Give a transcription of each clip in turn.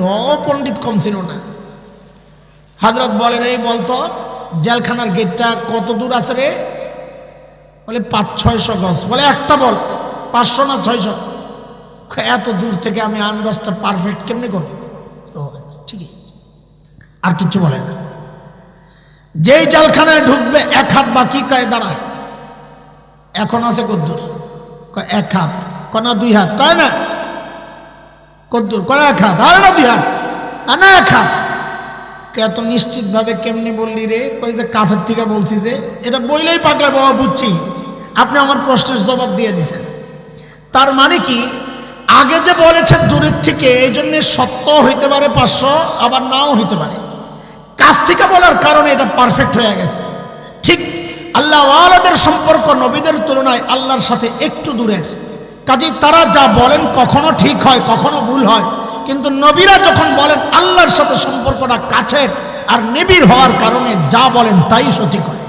তো পণ্ডিত কম ছিল না। হাজরত বলেন, এই বলতো জেলখানার গেটটা কত দূর আছে রে? বলে, পাঁচ, ছয়শো গজ। বলে, একটা বল, পাঁচশো না ছয়শো? এত দূর থেকে আমি আন্দাজটা পারফেক্ট কেমনি করব? ঠিকই। আর কিছু বলে না। যেই জেলখানায় ঢুকবে, এক হাত বাকি কয় দাঁড়ায় এখন আছে কদ্দুর। এক হাত। কয়, না, দুই হাত। কয়, না। কদ্দুর হাত আর না দুই হাত আর না এক হাত এত নিশ্চিতভাবে কেমনি বললি রে? কই যে কাছের থেকে বলছি যে, এটা বইলেই পাগলা বাবা বুঝছি। আপনি আমার প্রশ্নের জবাব দিয়ে দিছেন। তার মানে কি? আগে যে বলেছে দূরের থেকে এই জন্য সত্য হইতে পারে পাঁচশো, আবার নাও হইতে পারে। কাছ থেকে বলার কারণে এটা পারফেক্ট হয়ে গেছে। ঠিক, আল্লাহ আলাদের সম্পর্ক নবীদের তুলনায় আল্লাহর সাথে একটু দূরের। কাজেই তারা যা বলেন কখনো ঠিক হয়, কখনো ভুল হয়। কিন্তু নবীরা যখন বলেন আল্লাহর সাথে সম্পর্কটা কাছের আর নিবিড় হওয়ার কারণে যা বলেন তাই সঠিক হয়।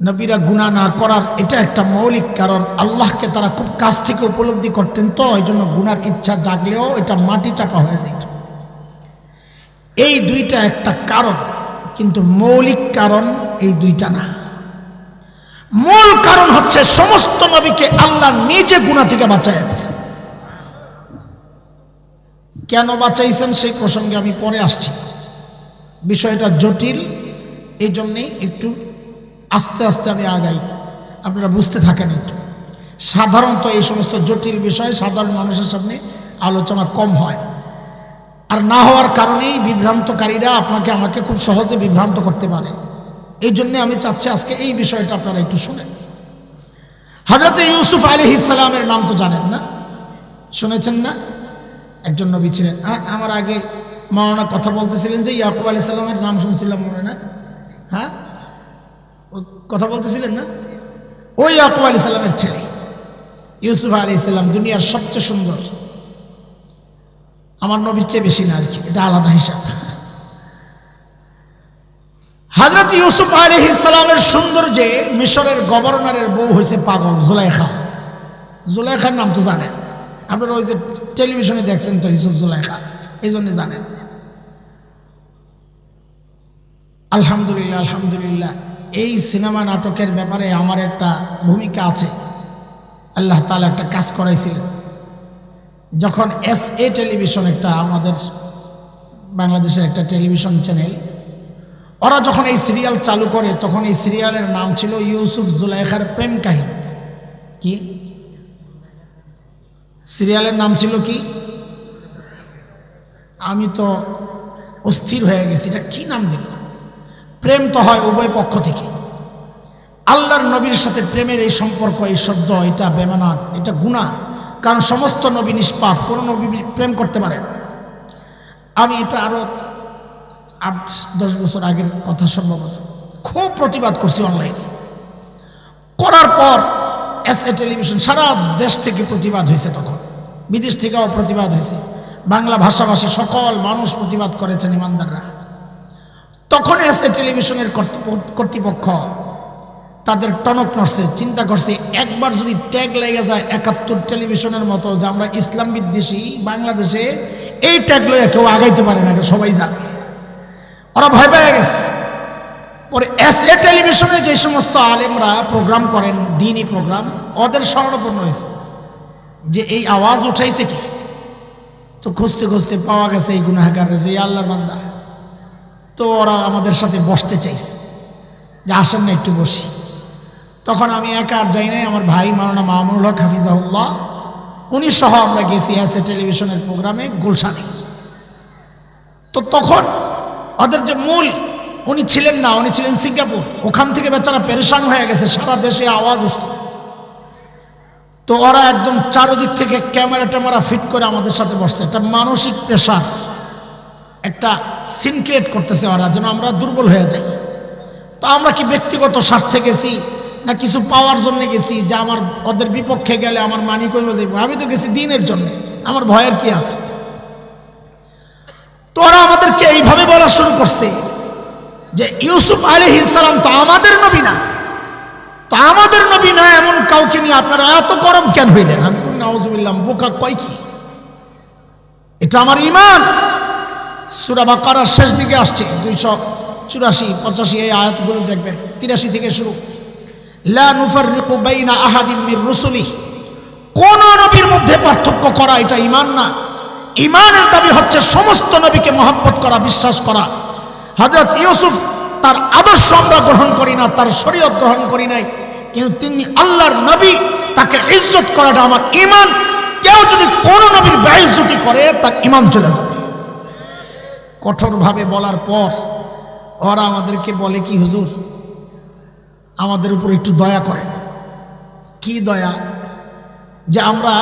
নবীরা গুণা না করার এটা একটা মৌলিক কারণ। আল্লাহকে তারা খুব কাছ থেকে উপলব্ধি করতেন তো এই জন্য গুনার ইচ্ছা জাগলেও এটা মাটি চাপা হয়ে যেত। এই দুইটা একটা কারণ, কিন্তু মৌলিক কারণ এই দুইটা না। মূল কারণ হচ্ছে সমস্ত নবীকে আল্লাহ নিজে গুণা থেকে বাঁচাই দিয়েছেন। কেন বাঁচাইছেন সেই প্রসঙ্গে আমি পরে আসছি। বিষয়টা জটিল এই জন্যে একটু আস্তে আস্তে আমি আগাই। আপনারা বুঝতে থাকেন একটু। সাধারণত এই সমস্ত জটিল বিষয় সাধারণ মানুষের সামনে আলোচনা কম হয়। আর না হওয়ার কারণেই বিভ্রান্তকারীরা আপনাকে, আমাকে খুব সহজে বিভ্রান্ত করতে পারে। এই জন্যে আমি চাচ্ছি আজকে এই বিষয়টা আপনারা একটু শুনেন। হজরত ইউসুফ আলী ইসলামের নাম তো জানেন না? শুনেছেন না? একজন নবী ছিলেন। আমার আগে মাওলানা কথা বলতেছিলেন যে ইয়াকুব আলী সাল্লামের নাম শুনছিলাম মনে না। হ্যাঁ? কথা বলতেছিলেন না? ওই ইয়াকুব আলী সাল্লামের ছেলে। ইউসুফ আলী ইসলাম দুনিয়ার সবচেয়ে সুন্দর। আমার নবীর চেয়ে বেশি না আর কি, এটা আলাদা হিসাব। হাজরত ইউসুফ আলী ইসলামের সুন্দর যে মিশরের গভর্নরের বউ হয়েছে পাগল, জুলাইখা। জুলাইখার নাম তো জানেন। আপনারা ওই যে টেলিভিশনে দেখছেন তো ইউসুফ জুলাইখা, এই জন্য জানেন। আলহামদুলিল্লাহ আলহামদুলিল্লাহ, এই সিনেমা নাটকের ব্যাপারে আমার একটা ভূমিকা আছে। আল্লাহ তালা একটা কাজ করাইছিলেন। যখন এস এ টেলিভিশন, একটা আমাদের বাংলাদেশের একটা টেলিভিশন চ্যানেল ওরা যখন এই সিরিয়াল চালু করে, তখন এই সিরিয়ালের নাম ছিল ইউসুফ জুলাইখার প্রেম কাহিনী। কি? সিরিয়ালের নাম ছিল কি? আমি তো অস্থির হয়ে গেছি, এটা কি নাম দিল? প্রেম তো হয় উভয় পক্ষ থেকে। আল্লাহর নবীর সাথে প্রেমের এই সম্পর্ক, এই শব্দ এটা বেমানার এটা গুণা কারণ সমস্ত নবী নিষ্পাপ, কোনো নবী প্রেম করতে পারে না। আমি এটা আরও আট, দশ বছর আগের কথা সম্ভবত খুব প্রতিবাদ করছি অনলাইনে করার পর এস এ টেলিভিশন সারা দেশ থেকে প্রতিবাদ হয়েছে তখন। বিদেশ থেকেও প্রতিবাদ হয়েছে। বাংলা ভাষাভাষী সকল মানুষ প্রতিবাদ করেছেন ইমানদাররা। তখন এস এ টেলিভিশনের কর্তৃপক্ষ তাদের টনক নড়ছে, চিন্তা করছে, একবার যদি ট্যাগ লেগে যায় একাত্তর টেলিভিশনের মতো যে আমরা ইসলাম বিদ্বেষী বাংলাদেশে, এই ট্যাগ লইয়া কেউ আগাইতে পারে না, এটা সবাই জানে। ওরা ভয় পেয়ে গেছে। পরে এস এ টেলিভিশনে যে সমস্ত আলেমরা প্রোগ্রাম করেন, দিনই প্রোগ্রাম, ওদের স্মরণপূর্ণ হয়েছে যে এই আওয়াজ উঠাইছে কি? তো খুঁজতে খুঁজতে পাওয়া গেছে এই গুনাহাগারের যে আল্লাহর বান্দা। তো ওরা আমাদের সাথে বসতে চাইছে যে, আসেন না, একটু বসি। তখন আমি একা আর যাই নাই, আমার ভাই মাওলানা মামুনুল হক হাফিজাহুল্লাহ, উনি সহ আমরা গেছি এস এ টেলিভিশনের প্রোগ্রামে গুলশানে। তো তখন ওদের যে মূল, উনি ছিলেন না, উনি ছিলেন সিঙ্গাপুর। ওখান থেকে বেচারা পেরেশান হয়ে গেছে, সারা দেশে আওয়াজ উঠছে। তো ওরা একদম চারোদিক থেকে ক্যামেরা ট্যামেরা ফিট করে আমাদের সাথে বসছে। একটা মানসিক প্রেশার, একটা সিন ক্রিয়েট করতেছে ওরা, যেন আমরা দুর্বল হয়ে যাই। তো আমরা কি ব্যক্তিগত স্বার্থে গেছি, না কিছু পাওয়ার জন্য গেছি, যে আমার, ওদের বিপক্ষে গেলে আমার মানি যাইব? আমি তো গেছি দিনের জন্য, আমার ভয়ের কি আছে? তো ওরা আমাদেরকে এইভাবে বলা শুরু করছে যে ইউসুফ আলী ইসলাম তো আমাদের নবী না। তো আমাদের নবী না, এমন কাউকে নিয়ে আপনারা এত গরম কেন হইলেন? আমি নওয়াজবিল্লাম বোকা কয় কি? এটা আমার ইমান সুরা বাকারার শেষ দিকে আসছে, দুইশো চুরাশি, পঁচাশি এই আয়াতগুলো দেখবেন, তিরাশি থেকে শুরু। কোন নবীর মধ্যে পার্থক্য করা এটা ইমান না। ইমানের দাবি হচ্ছে সমস্ত নবীকে মহাব্বত করা, বিশ্বাস করা। হজরত ইউসুফ তার আদর্শ আমরা গ্রহণ করি না, তার শরীয়ত গ্রহণ করি নাই। কিন্তু তিনি আল্লাহর নবী, তাকে ইজ্জত করাটা আমার ইমান কেউ যদি কোন নবীর বেইজ্জতি করে, তার ইমান চলে যাবে। কঠোরভাবে বলার পর ওরা আমাদেরকে বলে কি, হুজুর, আমাদের উপর একটু দয়া করেন। কি দয়া? যে আমরা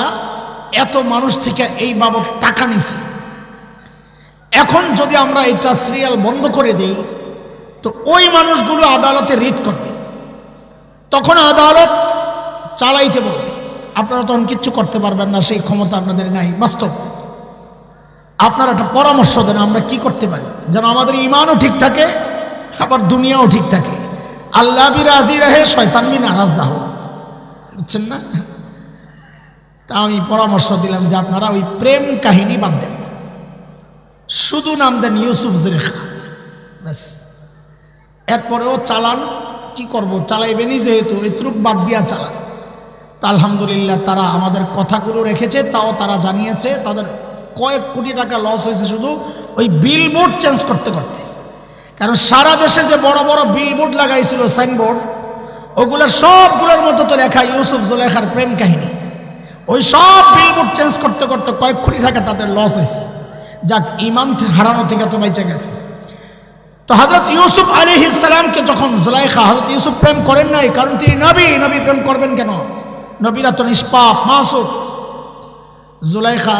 এত মানুষ থেকে এই বাবদ টাকা নিছি। এখন যদি আমরা এটা সিরিয়াল বন্ধ করে দিই, তো ওই মানুষগুলো আদালতে রিট করবে। তখন আদালত চালাইতে বলবে। আপনারা তখন কিচ্ছু করতে পারবেন না, সেই ক্ষমতা আপনাদের নাই, বাস্তব। আপনারা একটা পরামর্শ দেন, আমরা কি করতে পারি? যেন আমাদের ইমানও ঠিক থাকে, আবার দুনিয়াও ঠিক থাকে। আল্লাহ বি রাজি রাহে, শয়তান বি নারাজ না হো বুঝছেন না? তা আমি পরামর্শ দিলাম যে আপনারা ওই প্রেম কাহিনী বাদ দেন। শুধু নাম দেন ইউসুফ জুলেখা ব্যাস। এরপরেও চালান, কি করব? চালাইবেনই যেহেতু, এতটুক বাদ দিয়া চালান। তা আলহামদুলিল্লাহ তারা আমাদের কথাগুলো রেখেছে, তাও তারা জানিয়েছে। তাদের কয়েক কোটি টাকা লস হয়েছে শুধু ওই বিলবোর্ড চেঞ্জ করতে করতে। কারণ সারা দেশে যে বড় বড় বিলবোর্ড লাগাইছিল সাইনবোর্ড ওগুলো সবগুলোর মতো তো লেখা ইউসুফ জুলেখার প্রেম কাহিনী। ওই সব বিলবোর্ড চেঞ্জ করতে করতে কয়েক কোটি টাকা তাদের লস হয়েছে। যাক ইমান হারানো থেকে তো বেঁচে গেছে। তো হজরত ইউসুফ আলী ইসলামকে যখন জুলাইখা হজরত ইউসুফ প্রেম করেন নাই, কারণ তিনি নবী নবী প্রেম করবেন কেন? নবীরা তো নিষ্পাপ মাসুক জুলাইখা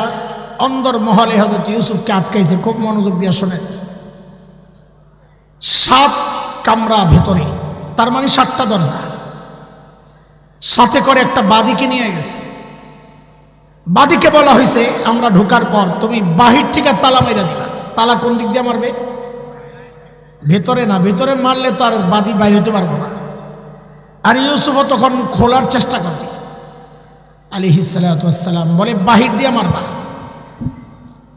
অন্দর মহলে হজরত ইউসুফকে আটকাইছে, খুব মনোযোগ দিয়ে শোনে সাত কামরা ভেতরে, তার মানে সাতটা দরজা। সাথে করে একটা বাদিকে নিয়ে গেছে। বাদিকে বলা হয়েছে আমরা ঢোকার পর তুমি বাহির থেকে তালা মেরে দিবা। তালা কোন দিক দিয়ে মারবে? ভেতরে না, ভেতরে মারলে তো আর বাদি বাইরে হতে পারব না। আর ইউসুফও তখন খোলার চেষ্টা করছে। আলী হিসালাম বলে, বাহির দিয়ে মারবা।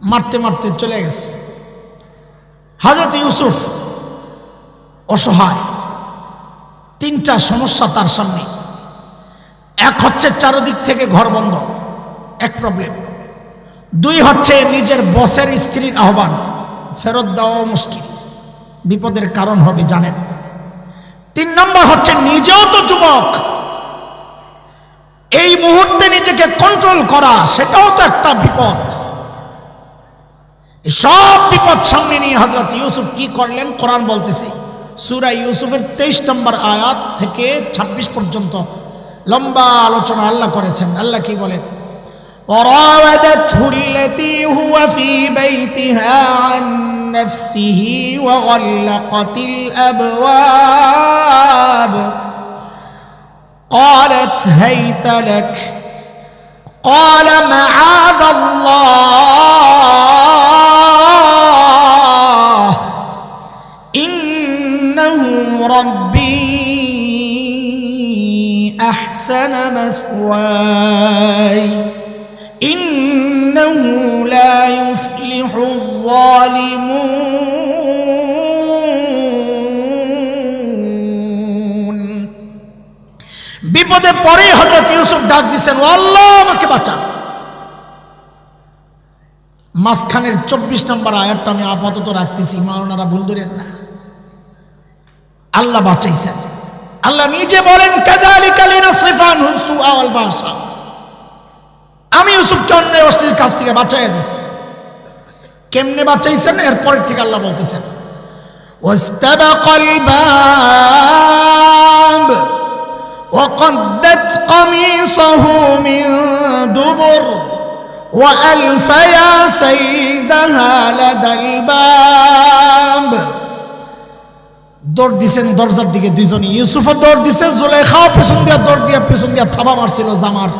মারতে মারতে চলে গেছে। হাজরত ইউসুফ অসহায়। তিনটা সমস্যা তার সামনে। এক হচ্ছে চারদিক থেকে ঘর বন্ধ। এক প্রবলেম দুই হচ্ছে নিজের বসের স্ত্রীর আহ্বান, ফেরত দেওয়া মুশকিল। বিপদের কারণ হবে জানেন। তিন নম্বর হচ্ছে নিজেও তো যুবক। এই মুহূর্তে নিজেকে কন্ট্রোল করা, সেটাও তো একটা বিপদ। সব বিপদ সামনে নিয়ে হজরত ইউসুফ কি করলেন? কোরআন বলতেছি, সুরা ইউসুফের তেইশ নম্বর আয়াত থেকে ২৬ পর্যন্ত লম্বা আলোচনা আল্লাহ করেছেন। আল্লাহ কি বলেন? وراودته التي هو في بيتها عن نفسه وغلقت الأبواب. قالت هيت لك. قال معاذ الله. إنه ربي أحسن مثواي. إنه لا يفلح الظالمون বিপদে পরে হজরত ইউসুফ ডাক দিছেন "ও আল্লাহ আমাকে বাঁচা মাঝখানের চব্বিশ নম্বর আয়াতটা আমি আপাতত রাখতেছি মাওনারা ভুল ধরেন না আল্লাহ বাঁচাইছেন আল্লাহ নিজে বলেন কাজালিকা লিনাসরিফান হুসু আওয়াল বাসা আমি ইউসুফকে অন্যায় অশ্লীল কাজ থেকে বাঁচাইয়া দিছি কেমনে বাঁচাইছেন এরপরের থেকে আল্লাহ বলতেছেন واستبق الباب وقدت قميصه من دبر وألف يا سيدها لدى الباب দৌড় দিছেন দরজার দিকে দুইজনই ইউসুফও দৌড় দিছে জুলেখাও পেছন দিয়া দৌড় দিয়া পেছন দিয়া থাবা মারছিল জামার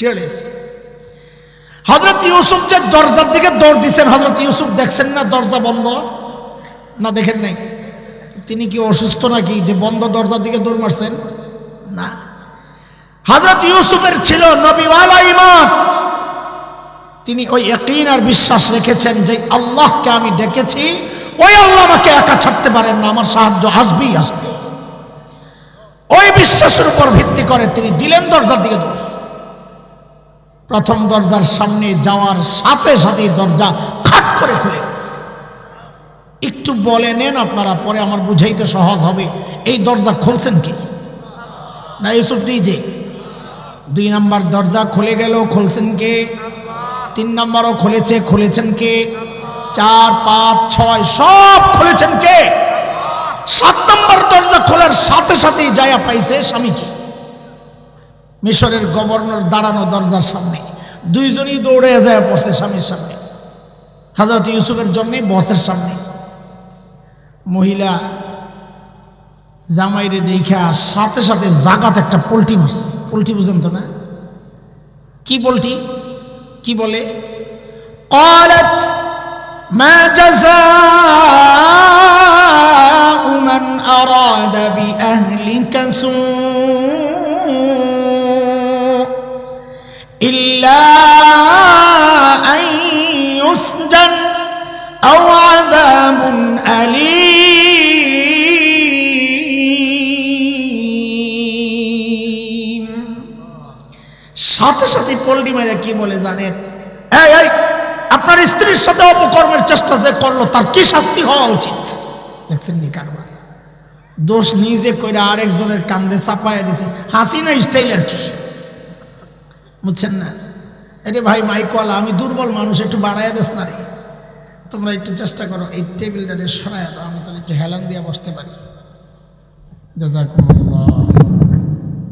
চিয়ালিস হজরত ইউসুফ যে দরজার দিকে দৌড় দিচ্ছেন হজরত ইউসুফ দেখছেন না দরজা বন্ধ? না, দেখেন নাই। তিনি কি অসুস্থ নাকি যে বন্ধ দরজার দিকে দৌড় মারছেন? না। হজরত ইউসুফের ছিল নবীওয়ালা ইমান। তিনি ওই একইন আর বিশ্বাস রেখেছেন যে আল্লাহকে আমি ডেকেছি, ওই আল্লাহ আমাকে একা ছাড়তে পারেন না, আমার সাহায্য আসবেই আসবে ওই বিশ্বাসের উপর ভিত্তি করে তিনি দিলেন দরজার দিকে দৌড়। প্রথম দরজার সামনে যাওয়ার সাথে সাথে দরজা খাট করে খুলে গেছে। একটু বলে নেন আপনারা, পরে আমার বুঝাইতে সহজ হবে। এই দরজা খুলছেন কি? না, ইউসুফ নিজে। দুই নাম্বার দরজা খুলে গেল, খুলছেন কে? তিন নাম্বারও খুলেছে, খুলেছেন কে? চার, পাঁচ, ছয়, সব খুলেছেন কে? সাত নম্বর দরজা খোলার সাথে সাথেই জায়া পাইছে স্বামীকে মিশরের গভর্নর দাঁড়ানো দরজার সামনে দুইজনই দৌড়ে যায় পড়ছে স্বামীর সামনে হাজরত ইউসুফের জন্যে বসের সামনে মহিলা জামাইরে দেখা সাথে সাথে জাগাত একটা পোলট্রি মাছ পোলট্রি বুঝেন তো না কি পোলট্রি কি বলে قالت ما جزاء من أراد بأهلك سوء সাথে সাথে পোল্ট্রি মেরে কি বলে জানেন? আপনার স্ত্রীর সাথে অপকর্মের চেষ্টা যে করল, তার কি শাস্তি হওয়া উচিত? দোষ নিজে কইরা আরেকজনের কান্দে চাপায় দিছে। হাসি না স্টাইল আর কি? বুঝছেন না? আরে ভাই মাইকওয়ালা আমি দুর্বল মানুষ, একটু বাড়াইয়া দেস না রে। তোমরা একটু চেষ্টা করো, এই টেবিলটারে সরাই দাও, আমি তাহলে একটু হেলান দিয়ে বসতে পারি। যা জাজাকুমুল্লাহ।